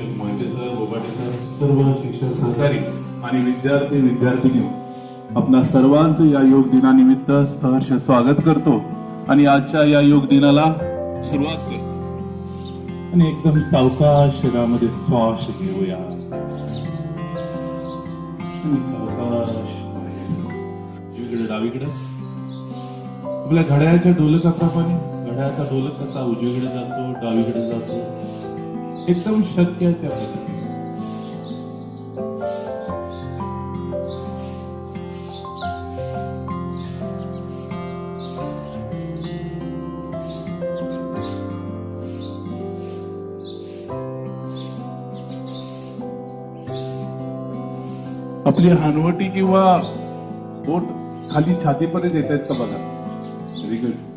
शिक्षक Mohite sir Bobate sir सर्व शिक्षक सहकारी आणि विद्यार्थी विद्यार्थिनी आपणा सर्वांचं या योग दिनानिमित्त सहर्ष स्वागत करतो आणि आजच्या या योग दिनाला सुरुवात करतो आणि एकदम सावकाश शरीरामध्ये श्वास घेऊया. सावकाश बाहेर. उजवीकडे डावीकडे. आपल्या घड्याळाच्या डोलकाप्रमाणे घड्याळाचा डोलक कसा उजवीकडे जातो डावीकडे जातो. एकदम शक्य आहे त्या आपली हानवटी किंवा बोट खाली छातीपर्यंत येत आहेत का बघा? व्हेरी गुड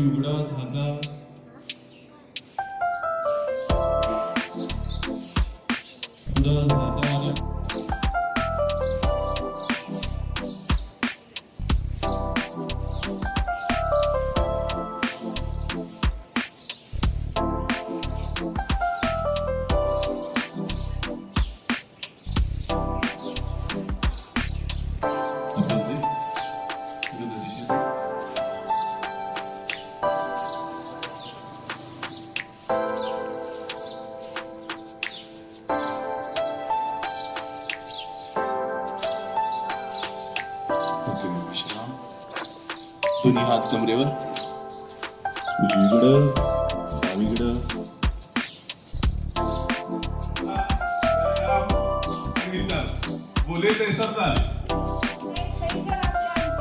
पिवळा धागा दोन्ही हात कमरेवर. उजवीकडं डावीकडं. बोले ते चाल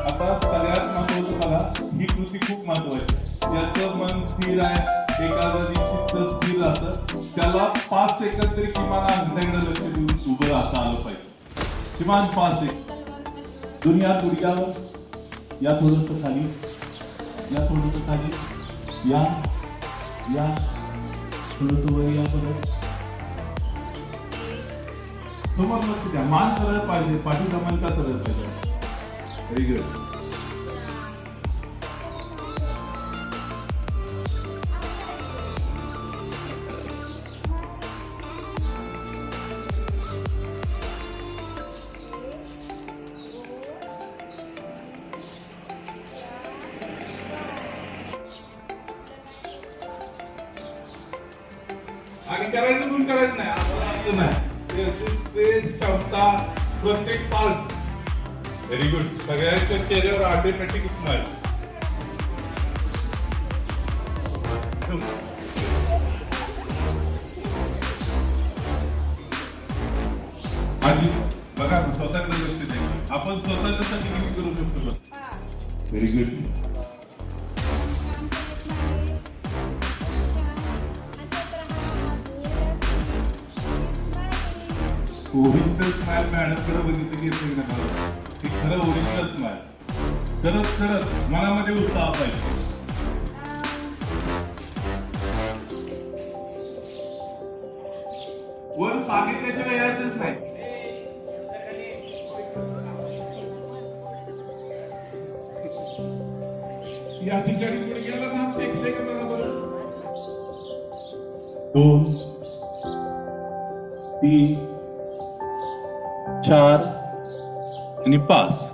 आता सगळ्यात महत्वाचं बघा ही कृती खूप महत्वाची ज्याचं मन स्थिर आहे एकाग्र चित्त स्थिर राहतं त्याला पाच सेकंद तरी किमान अंगठ्याकडे लक्ष देऊन उभं राहता आलं पाहिजे. किमान पाच सेकंद. दुनिया हात गुडघ्यावर या थोडंसं खाली. या थोडंसं खाली. या. या. थोडंसं वर या परत समोर लक्ष द्या. मान सरळ पाहिजे. पाठीचा मन सरळ पाहिजे. व्हेरी गुड करायचं नाही आपण असं नाही. ते क्षमता प्रत्येक पार्ट व्हेरी गुड सगळ्यांच्या चेहऱ्यावर ऑटोमॅटिक स्माईल आधी बघा स्वतःकडे लक्ष द्या आपण स्वतःच्यासाठी किती करू शकतो? व्हेरी गुड ओरिजिनल स्माइल मॅडमकडे बघितलं की येते ना मला ती खरं ओरिजिनल स्माईल खरंच खरंच मनामध्ये उत्साह पाहिजे. वर सांगितल्याशिवाय यायचंच नाही. या ठिकाणी पुढे गेला ना एक दोन तीन चार. आणि पाच.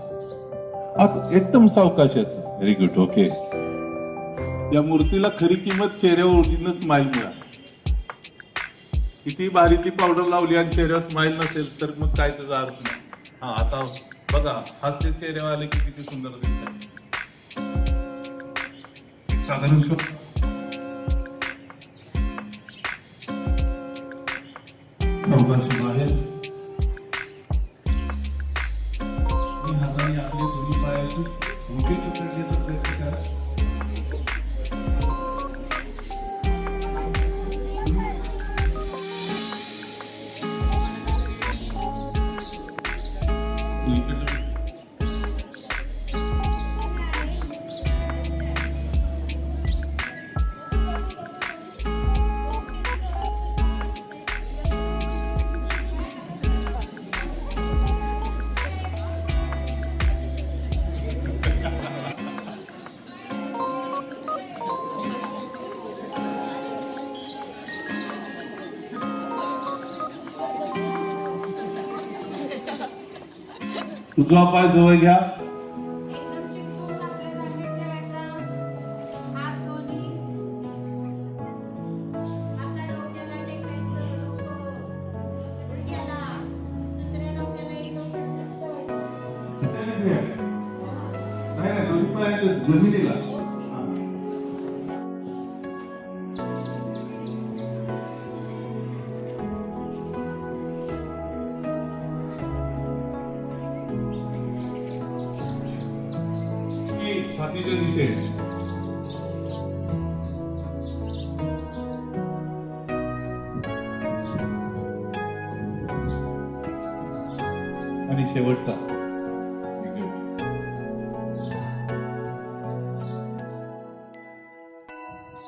एकदम सावकाश आहेत व्हेरी गुड ओके या मूर्तीला खरी किंमत चेहऱ्यावर ओरिजिनल स्माइल मिळा किती भारीतली पावडर लावली आणि चेहऱ्यावर स्माइल नसेल तर मग काय त्याचा अर्थ नाही. हा आता बघा हास्य चेहऱ्यावर आले की किती सुंदर दिसतात. साधारण. सावकाश Um bocadinho para ver do उजवा पाय जवळ घ्या. एकदम छातीच्या दिशेने आणि शेवटचा.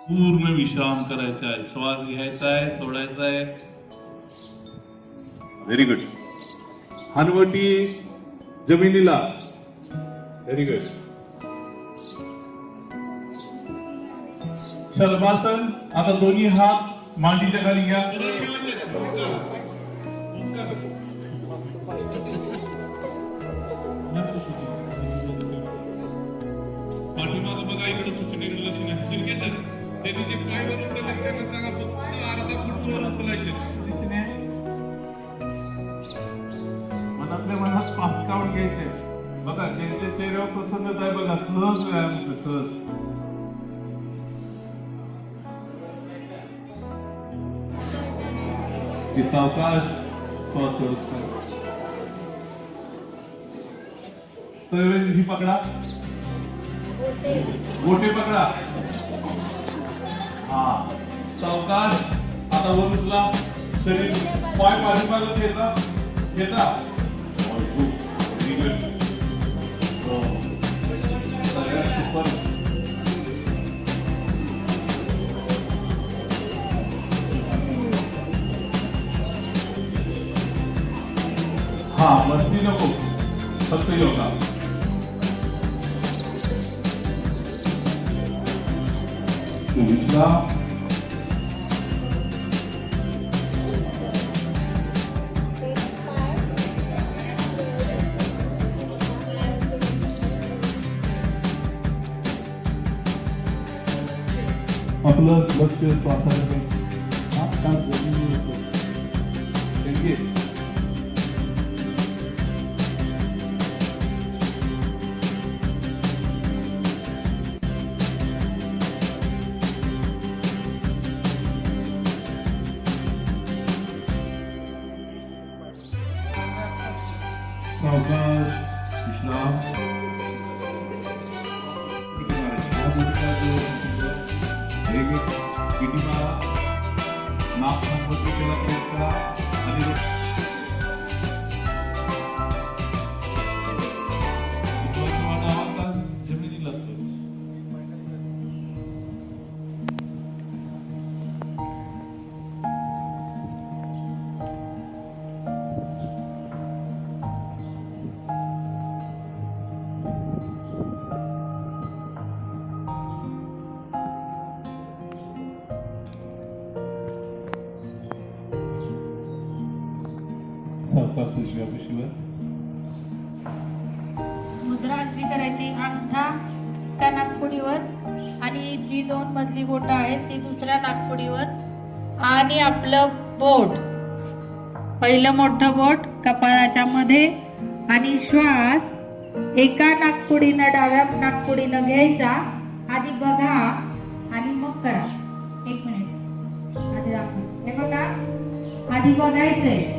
पूर्ण विश्राम करायचा आहे. श्वास घ्यायचा आहे सोडायचा आहे. व्हेरी गुड हनवटी जमिनीला. व्हेरी गुड शलभासन आता दोन्ही हात मांडीच्या खाली घ्या पाठीमागं बघा इकडे सूचनेकडे लक्ष नाही शिरकेतच त्यांनी जे पाय त्यांना सांगा फक्त अर्धा फूट वर उचलायचे मनातल्या मनात पाच काउंट घ्यायचे. बघा ज्यांच्या चेहऱ्यावर प्रसन्नता आहे बघा सहज व्यायाम होतो सहज. की सावकाश श्वास सोडत. तळवेल ही पकडा गोटे पकडा हा सावकाश आता वर उचला शरीर पाय पाठीमागं खेचा खेचा. Very good. हो. सगळ्यात super. हा मस्ती नको. फक्त योगा सुविधा आपलं लक्ष श्वासाकडे हात कान जमिनीवर येतो. Engage. सावकाश विश्राम किती मारा नाक संपत्ती त्याला प्रयोग करा आणि सावकाश उजव्या मुद्रा अशी करायची अंगठा त्या नागपुडीवर आणि जी दोन मधली बोटं आहेत ती दुसऱ्या नागपुडीवर. आणि आपलं बोट पहिलं मोठं बोट कपाळाच्या मध्ये. आणि श्वास एका नागपुडीनं डाव्या नागपुडीनं घ्यायचा. आधी बघा आणि मग करा. एक मिनिट. आधी दाखवा. हे बघा. आधी बघायचंय.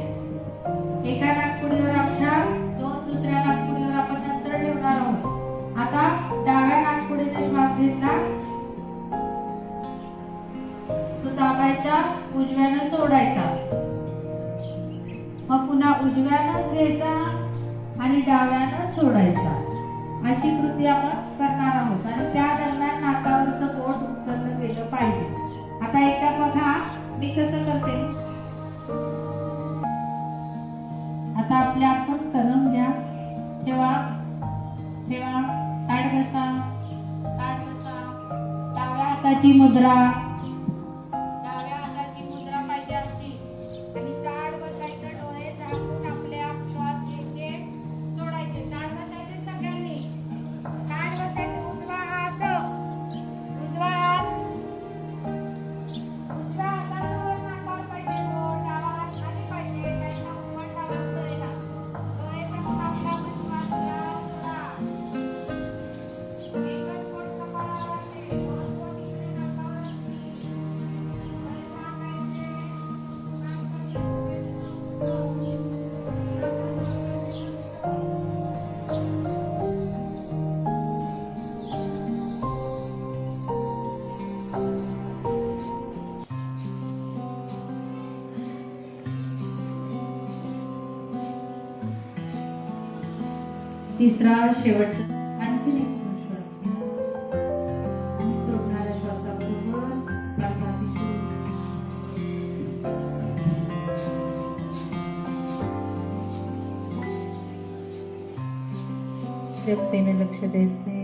एका नागपुडीवर आपल्या दोन दुसऱ्या नागपुडीवर आपण नंतर ठेवणार आहोत. आता डाव्या नागपुडीने श्वास घेतला. तो दाबायचा उजव्यानं सोडायचा. मग पुन्हा उजव्यानंच घ्यायचा आणि डाव्यानं सोडायचा. अशी कृती आपण करणार आहोत. आणि त्या segera तिसरा शेवटचा आणखी एक श्वास सोडणाऱ्या श्वासाबरोबर प्राणाची व्यक्तीने लक्ष द्यायचे